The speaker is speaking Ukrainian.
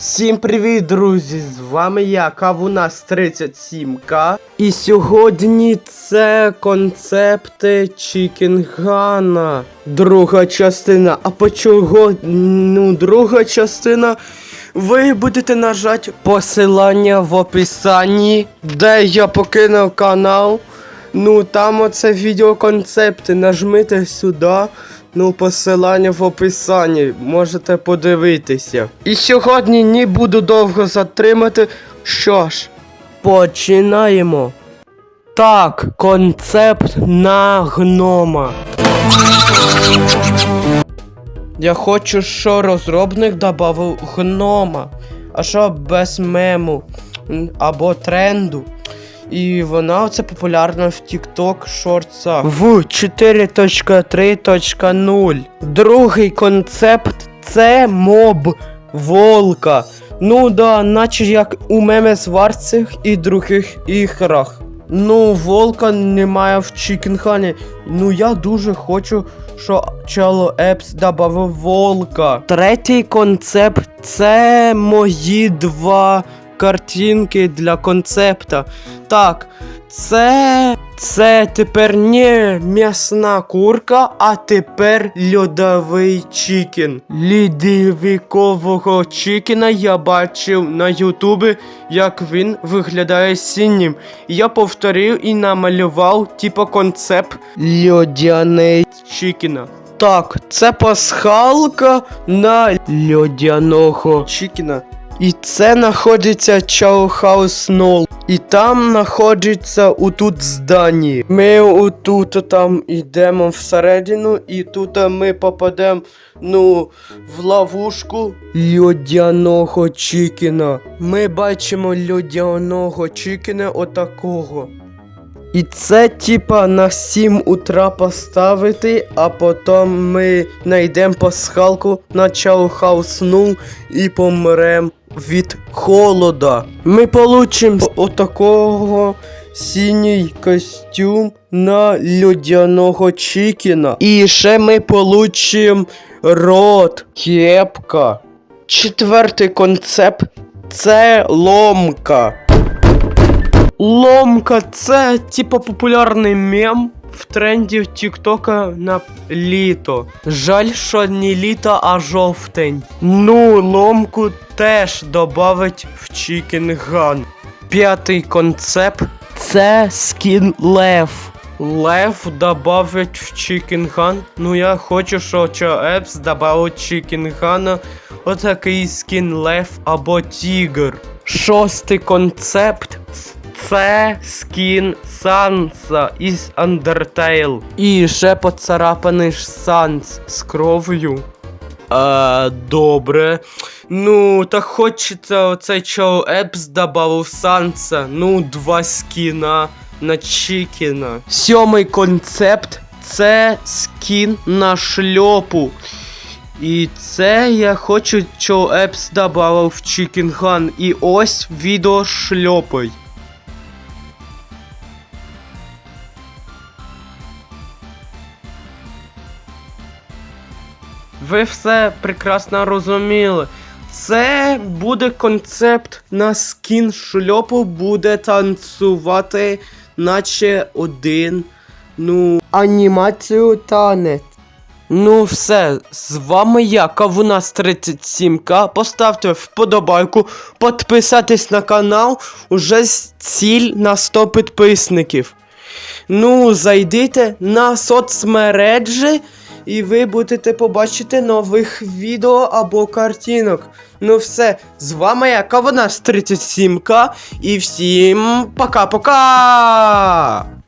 Всім привіт, друзі! З вами я, Кавунас 37К. І сьогодні це концепти Чікінгана. Друга частина. А по чого? Ну, друга частина. Ви будете нажати посилання в описанні, де я покинув канал. Ну там оце відеоконцепти. Нажмите сюди. Ну, посилання в описанні, можете подивитися. І сьогодні не буду довго затримати. Що ж, починаємо. Так, концепт на гнома. Я хочу, що розробник додав гнома. А що без мему або тренду. І вона оце популярна в TikTok шортсах. В 4.3.0. Другий концепт це моб волка. Ну да, наче як у меме сварцях і других іграх. Ну, волка немає в Чікінхані. Ну я дуже хочу, що Чало Епс додав волка. Третій концепт це мої два картинки для концепта. Так, це. Це тепер не м'ясна курка, а тепер льодовий чікін. Лідовикового чікіна я бачив на Ютубі, як він виглядає синім. Я повторив і намалював типу концепт льодяний чікіна. Так, це пасхалка на льодяного чікіна. І це знаходиться Чаухаус Нол. І там знаходиться отут здані. Ми отут там йдемо всередину, і тут ми попадемо ну, в ловушку льодяного чікіна. Ми бачимо льодяного чікіна отакого. І це типа на 7 утра поставити, а потім ми знайдемо пасхалку на Чаухаусну і помрем від холода. Ми получимо отакого синій костюм на льодяного чікіна. І ще ми получимо рот, кепка. Четвертий концепт це ломка. Ломка це типа популярний мем в тренді Тіктока на літо. Жаль, що не літо, а жовтень. Ну, ломку теж добавить в Chicken Gun. П'ятий концепт це скін Лев. Лев добавить в Chicken Gun. Ну я хочу, що Епс добавить Chicken Gun отакий скін Лев або Тігр. Шостий концепт це скін Санса із Undertale. І ще поцарапаний ж Санс з кров'ю. А, добре. Ну, так хочеться оцей чо Епс добавив Санса. Ну, два скіна на Чікіна. Сьомий концепт це скін на шльопу. І це я хочу, що Епс добавив в Чікінган. І ось відео шльопай. Ви все прекрасно розуміли. Це буде концепт на скін шльопу буде танцювати, наче один. Ну, анімацію танець. Ну все, з вами я, Кавунас 37К. Поставте вподобайку, підписатись на канал. Уже ціль на 100 підписників. Ну, зайдите на соцмережі, і ви будете побачити нових відео або картинок. Ну все, з вами я, Кавунас 37К, і всім пока-пока!